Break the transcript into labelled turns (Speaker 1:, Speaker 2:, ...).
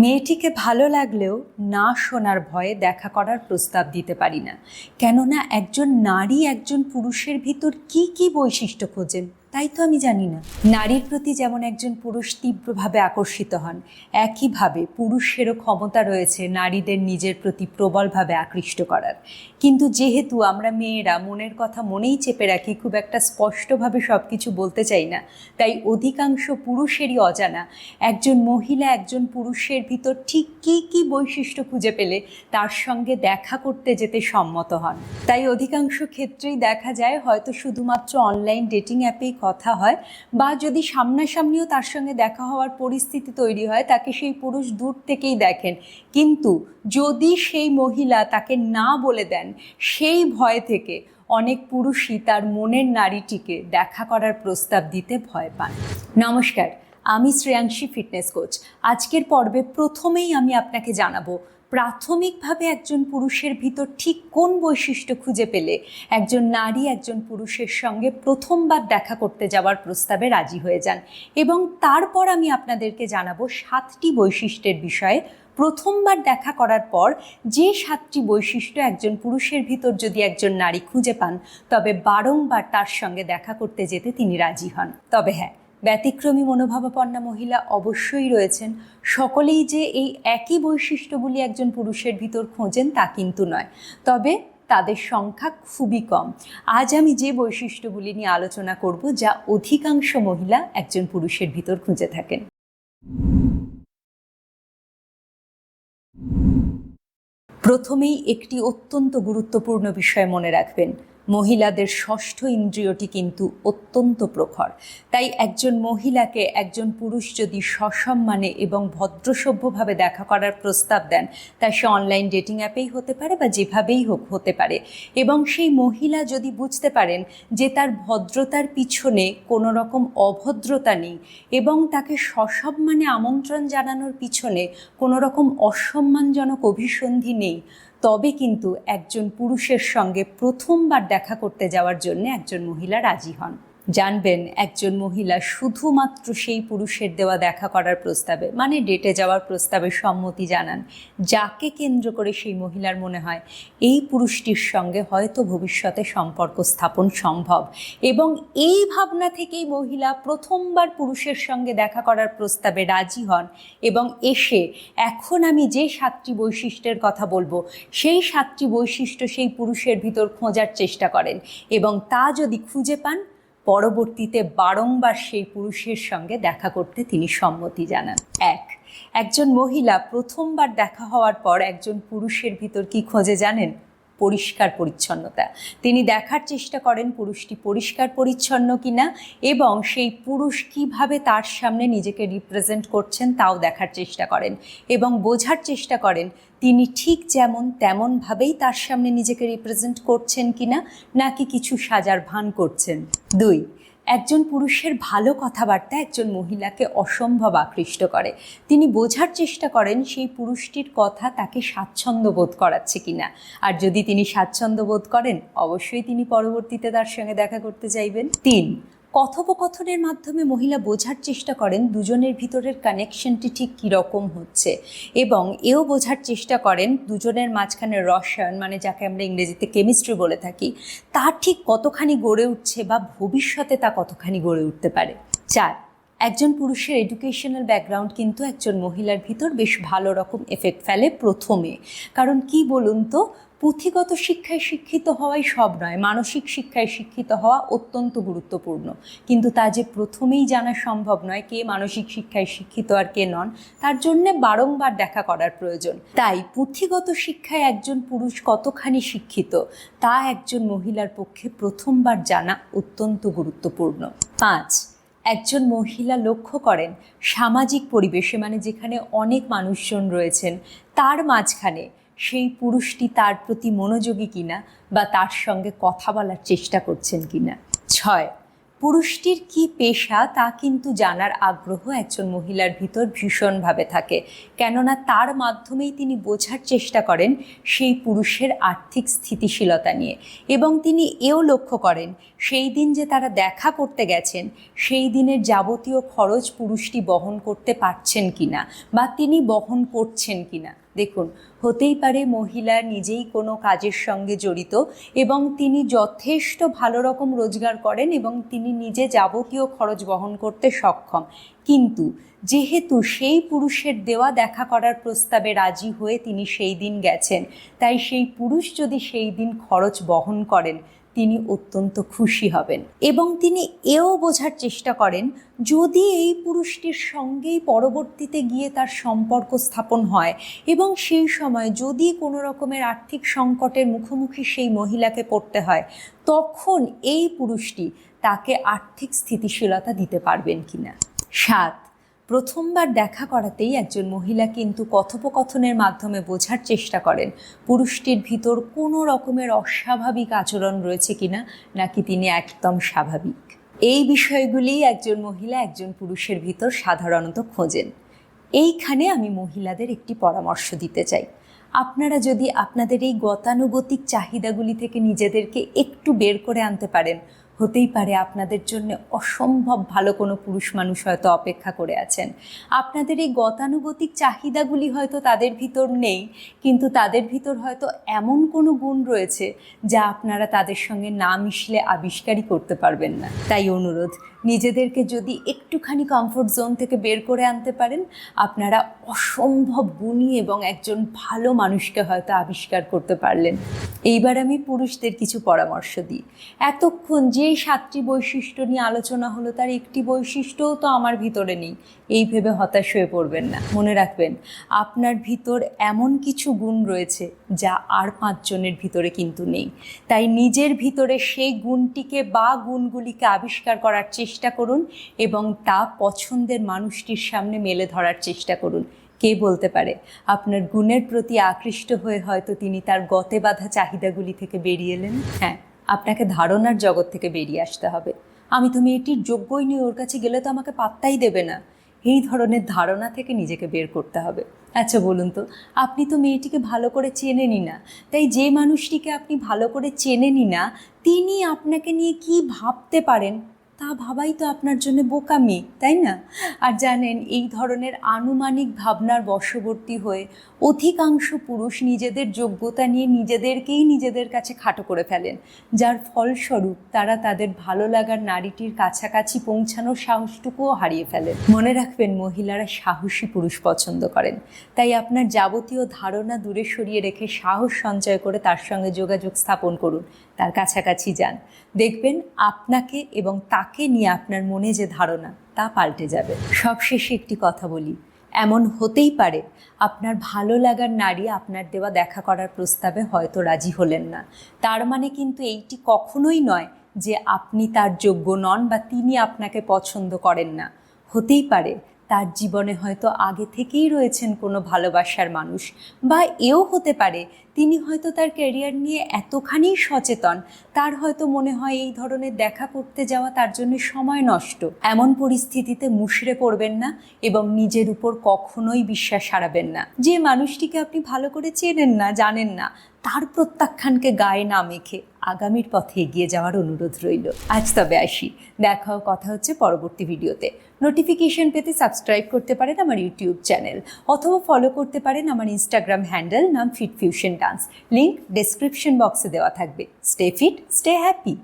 Speaker 1: মেয়েটিকে ভালো লাগলেও না শোনার ভয়ে দেখা করার প্রস্তাব দিতে পারি না। কেননা একজন নারী, একজন পুরুষের ভিতর কি কি বৈশিষ্ট্য খোঁজেন? তাই তো আমি জানি না। নারীর প্রতি যেমন একজন পুরুষ তীব্রভাবে আকর্ষিত হন, একইভাবে পুরুষেরও ক্ষমতা রয়েছে নারীদের নিজের প্রতি প্রবলভাবে আকৃষ্ট করার। কিন্তু যেহেতু আমরা মেয়েরা মনের কথা মনেই চেপে রাখি, খুব একটা স্পষ্টভাবে সব কিছু বলতে চাই না, তাই অধিকাংশ পুরুষেরই অজানা, একজন মহিলা একজন পুরুষের ভিতর ঠিক কী কী বৈশিষ্ট্য খুঁজে পেলে তার সঙ্গে দেখা করতে যেতে সম্মত হন। তাই অধিকাংশ ক্ষেত্রেই দেখা যায় হয়তো শুধুমাত্র অনলাইন ডেটিং অ্যাপেই কথা হয় বা যদি সামনাসামনিও তার সঙ্গে দেখা হওয়ার পরিস্থিতি তৈরি হয়, তাকে সেই পুরুষ দূর থেকেই দেখেন। কিন্তু যদি সেই মহিলা তাকে না বলে দেন, সেই ভয় থেকে অনেক পুরুষই তার মনের নারীটিকে দেখা করার প্রস্তাব দিতে ভয় পান। নমস্কার, আমি শ্রেয়াংশী ফিটনেস কোচ। আজকের পর্বে প্রথমেই আমি আপনাকে জানাব প্রাথমিকভাবে একজন পুরুষের ভিতর ঠিক কোন বৈশিষ্ট্য খুঁজে পেলে একজন নারী একজন পুরুষের সঙ্গে প্রথমবার দেখা করতে যাওয়ার প্রস্তাবে রাজি হয়ে যান। এবং তারপর আমি আপনাদেরকে জানাব সাতটি বৈশিষ্ট্যের বিষয়ে। প্রথমবার দেখা করার পর যে সাতটি বৈশিষ্ট্য একজন পুরুষের ভিতর যদি একজন নারী খুঁজে পান, তবে বারংবার তার সঙ্গে দেখা করতে যেতে তিনি রাজি হন। তবে হ্যাঁ ব্যতিক্রমী মনোভাবাপন্না মহিলা অবশ্যই রয়েছেন। সকলেই যে এই একই বৈশিষ্ট্যগুলি একজন পুরুষের ভিতর খোঁজেন তা কিন্তু নয়। তবে তাদের সংখ্যা খুবই কম। আজ আমি যে বৈশিষ্ট্যগুলি নিয়ে আলোচনা করব, যা অধিকাংশ মহিলা একজন পুরুষের ভিতর খুঁজে থাকেন। প্রথমেই একটি অত্যন্ত গুরুত্বপূর্ণ বিষয় মনে রাখবেন। মহিলাদের ষষ্ঠ ইন্দ্রিয়টি কিন্তু অত্যন্ত প্রখর। তাই একজন মহিলাকে একজন পুরুষ যদি সসম্মানে এবং ভদ্রসভ্যভাবে দেখা করার প্রস্তাব দেন, তা সে অনলাইন ডেটিং অ্যাপেই হতে পারে বা যেভাবেই হোক হতে পারে। এবং সেই মহিলা যদি বুঝতে পারেন যে তার ভদ্রতার পিছনে কোনো রকম অভদ্রতা নেই এবং তাকে সসম্মানে আমন্ত্রণ জানানোর পিছনে কোনো রকম অসম্মানজনক অভিসন্ধি নেই তবে কিন্তু একজন পুরুষের সঙ্গে প্রথমবার দেখা করতে যাওয়ার জন্য একজন মহিলা রাজি হন। জানবেন, একজন মহিলা শুধুমাত্র সেই পুরুষের দেওয়া দেখা করার প্রস্তাবে মানে ডেটে যাওয়ার প্রস্তাবে সম্মতি জানান। যাকে কেন্দ্র করে সেই মহিলার মনে হয়, এই পুরুষটির সঙ্গে হয়তো ভবিষ্যতে সম্পর্ক স্থাপন সম্ভব। এবং এই ভাবনা থেকেই মহিলা প্রথমবার পুরুষের সঙ্গে দেখা করার প্রস্তাবে রাজি হন এবং এসে, এখন আমি যে সাতটি বৈশিষ্ট্যের কথা বলব, সেই সাতটি বৈশিষ্ট্য সেই পুরুষের ভিতর খোঁজার চেষ্টা করেন এবং তা যদি খুঁজে পান পরবর্তীতে বারংবার সেই পুরুষের সঙ্গে দেখা করতে তিনি সম্মতি জানান। এক, একজন মহিলা প্রথমবার দেখা হওয়ার পর একজন পুরুষের ভিতর কি খোঁজে জানেন? পরিষ্কার পরিচ্ছন্নতা। তিনি দেখার চেষ্টা করেন পুরুষটি পরিষ্কার পরিচ্ছন্ন কিনা এবং সেই পুরুষ কীভাবে তার সামনে নিজেকে রিপ্রেজেন্ট করছেন তাও দেখার চেষ্টা করেন এবং বোঝার চেষ্টা করেন তিনি ঠিক যেমন তেমনভাবেই তার সামনে নিজেকে রিপ্রেজেন্ট করছেন কিনা, নাকি কিছু সাজার ভান করছেন। দুই, একজন পুরুষের ভালো কথাবার্তা একজন মহিলাকে অসম্ভব আকৃষ্ট করে। তিনি বোঝার চেষ্টা করেন সেই পুরুষটির কথা তাকে স্বাচ্ছন্দ্য বোধ করাচ্ছে কিনা। আর যদি তিনি স্বাচ্ছন্দ্য বোধ করেন, অবশ্যই তিনি পরবর্তীতে তার সঙ্গে দেখা করতে চাইবেন। তিন কথোপকথনের মাধ্যমে মহিলা বোঝার চেষ্টা করেন দুজনের ভিতরের কানেকশনটি ঠিক কীরকম হচ্ছে। এবং এও বোঝার চেষ্টা করেন দুজনের মাঝখানে রসায়ন মানে যাকে আমরা ইংরেজিতে কেমিস্ট্রি বলে থাকি তা ঠিক কতখানি গড়ে উঠছে বা ভবিষ্যতে তা কতখানি গড়ে উঠতে পারে। চার একজন পুরুষের এডুকেশনাল ব্যাকগ্রাউন্ড কিন্তু একজন মহিলার ভিতর বেশ ভালো রকম এফেক্ট ফেলে প্রথমে। কারণ কি বলুন তো? পুঁথিগত শিক্ষায় শিক্ষিত হওয়াই সব নয়, মানসিক শিক্ষায় শিক্ষিত হওয়া অত্যন্ত গুরুত্বপূর্ণ। কিন্তু তা যে প্রথমেই জানা সম্ভব নয় কে মানসিক শিক্ষায় শিক্ষিত আর কে নন, তার জন্য বারংবার দেখা করার প্রয়োজন। তাই পুঁথিগত শিক্ষায় একজন পুরুষ কতখানি শিক্ষিত, তা একজন মহিলার পক্ষে প্রথমবার জানা অত্যন্ত গুরুত্বপূর্ণ। পাঁচ একজন মহিলা লক্ষ্য করেন সামাজিক পরিবেশে মানে যেখানে অনেক মানুষজন রয়েছেন, তার মাঝখানে সেই পুরুষটি তার প্রতি মনোযোগী কিনা বা তার সঙ্গে কথা বলার চেষ্টা করছেন কিনা? ছয় পুরুষটির কি পেশা তা কিন্তু জানার আগ্রহ একজন মহিলার ভিতর ভীষণভাবে থাকে। কেননা তার মাধ্যমেই তিনি বোঝার চেষ্টা করেন সেই পুরুষের আর্থিক স্থিতিশীলতা নিয়ে। এবং তিনি এও লক্ষ্য করেন, সেই দিন যে তারা দেখা করতে গেছেন, সেই দিনের যাবতীয় খরচ পুরুষটি বহন করতে পারছেন কিনা বা তিনি বহন করছেন কিনা। দেখুন, হতেই পারে মহিলা নিজেই কোনো কাজের সঙ্গে জড়িত এবং তিনি যথেষ্ট ভালো রকম রোজগার করেন এবং তিনি নিজে যাবতীয় খরচ বহন করতে সক্ষম। কিন্তু যেহেতু সেই পুরুষের দেওয়া দেখা করার প্রস্তাবে রাজি হয়ে তিনি সেই দিন গেছেন, তাই সেই পুরুষ যদি সেই দিন খরচ বহন করেন তিনি অত্যন্ত খুশি হবেন এবং তিনি এও বোঝার চেষ্টা করেন, যদি এই পুরুষটির সঙ্গেই পরবর্তীতে গিয়ে তার সম্পর্ক স্থাপন হয় এবং সেই সময় যদি কোনো রকমের আর্থিক সংকটের মুখোমুখি সেই মহিলাকে পড়তে হয়, তখন এই পুরুষটি তাকে আর্থিক স্থিতিশীলতা দিতে পারবেন কিনা। সাত প্রথমবার দেখা করাতেই একজন মহিলা কিন্তু কথোপকথনের মাধ্যমে বোঝার চেষ্টা করেন, পুরুষটির ভিতর কোনো রকমের অস্বাভাবিক আচরণ রয়েছে কিনা নাকি তিনি একদম স্বাভাবিক। এই বিষয়গুলি একজন মহিলা একজন পুরুষের ভিতর সাধারণত খোঁজেন। এইখানে আমি মহিলাদের একটি পরামর্শ দিতে চাই। আপনারা যদি আপনাদের এই গতানুগতিক চাহিদাগুলি থেকে নিজেদেরকে একটু বের করে আনতে পারেন হতেই পারে আপনাদের জন্য অসম্ভব ভালো কোনো পুরুষ মানুষ হয়তো অপেক্ষা করে আছেন। আপনাদের এই গতানুগতিক চাহিদাগুলি হয়তো তাদের ভিতর নেই, কিন্তু তাদের ভিতর হয়তো এমন কোনো গুণ রয়েছে যা আপনারা তাদের সঙ্গে না মিশলে আবিষ্কারই করতে পারবেন না। তাই অনুরোধ, নিজেদেরকে যদি একটুখানি কমফোর্ট জোন থেকে বের করে আনতে পারেন, আপনারা অসম্ভব গুণী এবং একজন ভালো মানুষকে হয়তো আবিষ্কার করতে পারলেন। এইবার আমি পুরুষদের কিছু পরামর্শ দিই। এতক্ষণ যে সাতটি বৈশিষ্ট্য নিয়ে আলোচনা হলো, তার একটি বৈশিষ্ট্যও তো আমার ভিতরে নেই। এই ভেবে হতাশ হয়ে পড়বেন না। মনে রাখবেন, আপনার ভিতর এমন কিছু গুণ রয়েছে যা আর পাঁচজনের ভিতরে কিন্তু নেই। তাই নিজের ভিতরে সেই গুণটিকে বা গুণগুলিকে আবিষ্কার করার চেষ্টা করুন এবং তা পছন্দের মানুষটির সামনে মেলে ধরার চেষ্টা করুন। কে বলতে পারে? আপনার গুণের প্রতি আকৃষ্ট হয়ে হয়তো তিনি তার গতে বাঁধা চাহিদাগুলি থেকে বেরিয়ে এলেন। হ্যাঁ। আপনাকে ধারণার জগৎ থেকে বেরিয়ে আসতে হবে। আমি তো মেয়েটির যোগ্যই নিয়ে ওর কাছে গেলে তো আমাকে পাত্তাই দেবে না। এই ধরনের ধারণা থেকে নিজেকে বের করতে হবে। আচ্ছা বলুন তো, আপনি তো মেয়েটিকে ভালো করে চেনেনি না। তাই যে মানুষটিকে আপনি ভালো করে চেনেনি না, তিনি আপনাকে নিয়ে কি ভাবতে পারেন? তা ভাবাই তো আপনার জন্য বোকামি, তাই না? আর জানেন, এই ধরনের আনুমানিক ভাবনার বশবর্তী হয়ে অধিকাংশ পুরুষ নিজেদের যোগ্যতা নিয়ে নিজেদেরকেই নিজেদের কাছে খাটো করে ফেলেন। যার ফলস্বরূপ তারা তাদের ভালো লাগার নারীটির কাছাকাছি পৌঁছানোর সাহসটুকুও হারিয়ে ফেলেন। মনে রাখবেন, মহিলারা সাহসী পুরুষ পছন্দ করেন। তাই আপনার যাবতীয় ধারণা দূরে সরিয়ে রেখে সাহস সঞ্চয় করে তার সঙ্গে যোগাযোগ স্থাপন করুন। তার কাছাকাছি যান। দেখবেন, আপনাকে এবং তাকে নিয়ে আপনার মনে যে ধারণা, তা পাল্টে যাবে। সবশেষে একটি কথা বলি, এমন হতেই পারে আপনার ভালো লাগার নারী আপনার দেওয়া দেখা করার প্রস্তাবে হয়তো রাজি হলেন না। তার মানে কিন্তু এইটি কখনোই নয় যে আপনি তার যোগ্য নন বা তিনি আপনাকে পছন্দ করেন না। হতেই পারে তার জীবনে হয়তো আগে থেকেই রয়েছেন কোনো ভালোবাসার মানুষ বা এও হতে পারে তিনি হয়তো তার ক্যারিয়ার নিয়ে এতখানি সচেতন, তার হয়তো মনে হয় এই ধরনের দেখা করতে যাওয়া তার জন্য সময় নষ্ট। এমন পরিস্থিতিতে মুশড়ে পড়বেন না এবং নিজের উপর কখনোই বিশ্বাস হারাবেন না। যে মানুষটিকে আপনি ভালো করে চেনেন না, জানেন না তার প্রত্যাখ্যানকে গায়ে না মেখে আগামীর পথে এগিয়ে যাওয়ার অনুরোধ রইল। আজ তবে আসি। দেখাও কথা হচ্ছে পরবর্তী ভিডিওতে। নোটিফিকেশন পেতে সাবস্ক্রাইব করতে পারেন আমার ইউটিউব চ্যানেল অথবা ফলো করতে পারেন আমার ইনস্টাগ্রাম হ্যান্ডেল নাম Fit Fusion Dance link description বক্সে দেওয়া থাকবে। Stay fit stay happy